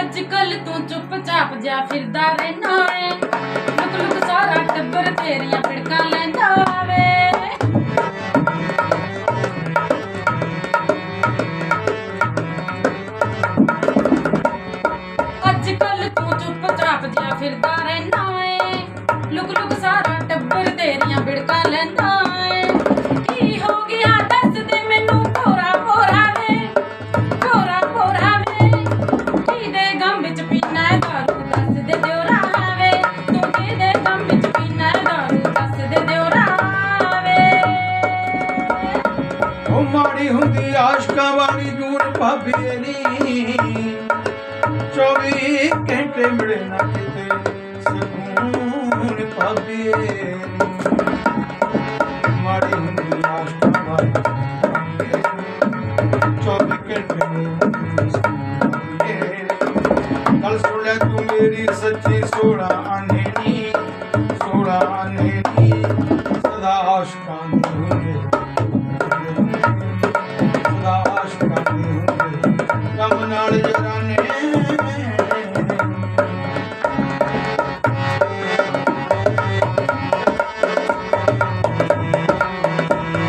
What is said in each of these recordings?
अजकल तू चुप चाप जा फिर रहना है लुक सारा टब्बर तेरिया फिड़का लेंदा वे। रहना है लुक लुक, सारा ਉਹ ਮਾੜੀ ਹੁੰਦੀ ਆਸ਼ਕਾਂ ਵਾਲੀ ਜੂਨ ਭਾਬੀਏ ਨੀ 24 ਘੰਟੇ ਮਿਲੇ ਨਾ ਕਿਤੇ ਸਕੂਨ ਭਾਬੀਏ ਮਾੜੀ ਗੱਲ ਸੁਣ ਲੈ ਤੂੰ ਮੇਰੀ ਸੱਚੀ ਸੋਣਾ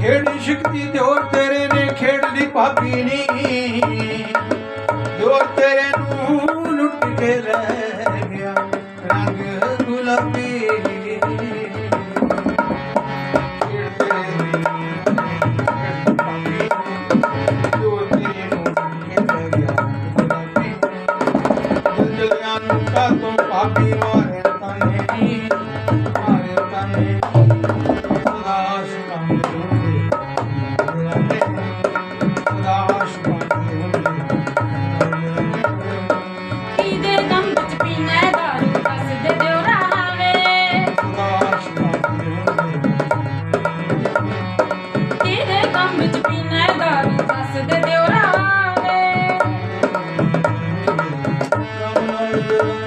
ਖੇੜੀ ਸ਼ਕਤੀ ਦਿਓਰ ਤੇਰੇ ਨੇ ਖੇਡ ਲਈ ਭਾਬੀ ਨੀ। ਦਿਓਰ ਤੇਰੇ ਨੂੰ ਲੁੱਟ ਕੇ ਲੈ ਗਿਆ। ਰੰਗ ਗੁਲਾਬੀ ਤੋਂ ਪਾਪੀ ਮਾ Thank you.